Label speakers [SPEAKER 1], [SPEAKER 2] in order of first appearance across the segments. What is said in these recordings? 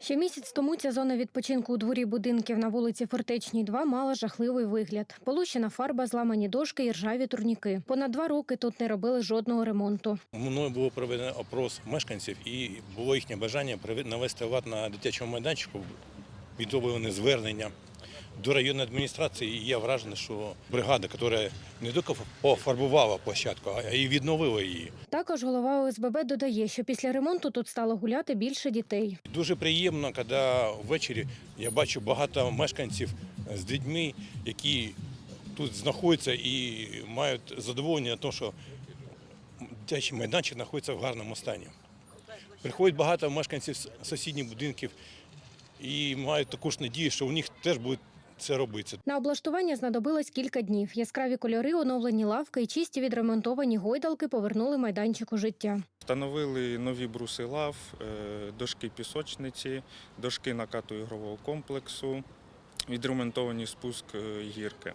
[SPEAKER 1] Ще місяць тому ця зона відпочинку у дворі будинків на вулиці Фортечній 2 мала жахливий вигляд. Полущена фарба, зламані дошки і ржаві турніки. Понад два роки тут не робили жодного ремонту.
[SPEAKER 2] Мною було проведено опрос мешканців і було їхнє бажання навести лад на дитячому майданчику. Відробили звернення до районної адміністрації. І я вражений, що бригада, яка не тільки пофарбувала площадку, а й відновила її.
[SPEAKER 1] Також голова ОСББ додає, що після ремонту тут стало гуляти більше дітей.
[SPEAKER 2] Дуже приємно, коли ввечері я бачу багато мешканців з дітьми, які тут знаходяться і мають задоволення того, що дитячий майданчик знаходиться в гарному стані. Приходять багато мешканців з сусідніх будинків і мають також надію, що у них теж буде це робитися.
[SPEAKER 1] На облаштування знадобилось кілька днів. Яскраві кольори, оновлені лавки і чисті відремонтовані гойдалки повернули майданчику життя.
[SPEAKER 3] Встановили нові бруси лав, е, дошки пісочниці, дошки накату ігрового комплексу, відремонтовані спуск е, гірки.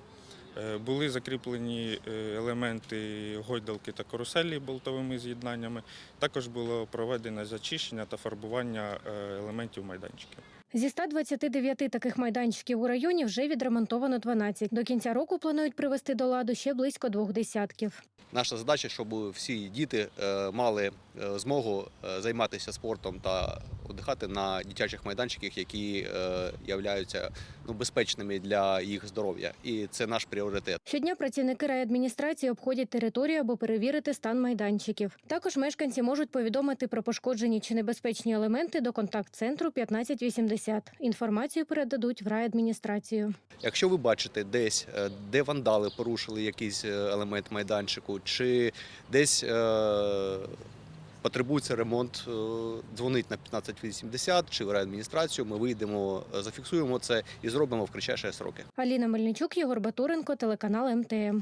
[SPEAKER 3] Е, Були закріплені елементи гойдалки та каруселі болтовими з'єднаннями. Також було проведено зачищення та фарбування елементів майданчиків.
[SPEAKER 1] Зі 129 таких майданчиків у районі вже відремонтовано 12. До кінця року планують привести до ладу ще близько двох десятків.
[SPEAKER 4] Наша задача, щоб всі діти е, мали е, змогу е, займатися спортом та віддихати на дитячих майданчиках, які е, являються ну, безпечними для їх здоров'я. І це наш пріоритет.
[SPEAKER 1] Щодня працівники райадміністрації обходять територію, аби перевірити стан майданчиків. Також мешканці можуть повідомити про пошкоджені чи небезпечні елементи до контакт-центру 1580. Інформацію передадуть в райадміністрацію.
[SPEAKER 4] Якщо ви бачите десь, е, де вандали порушили якийсь е, елемент майданчику, чи десь е, потребується ремонт, е, дзвонить на 1580 чи в райадміністрацію. Ми вийдемо, е, зафіксуємо це і зробимо в кричайші сроки.
[SPEAKER 1] Аліна Мельничук, Єгор Батуренко, телеканал МТМ.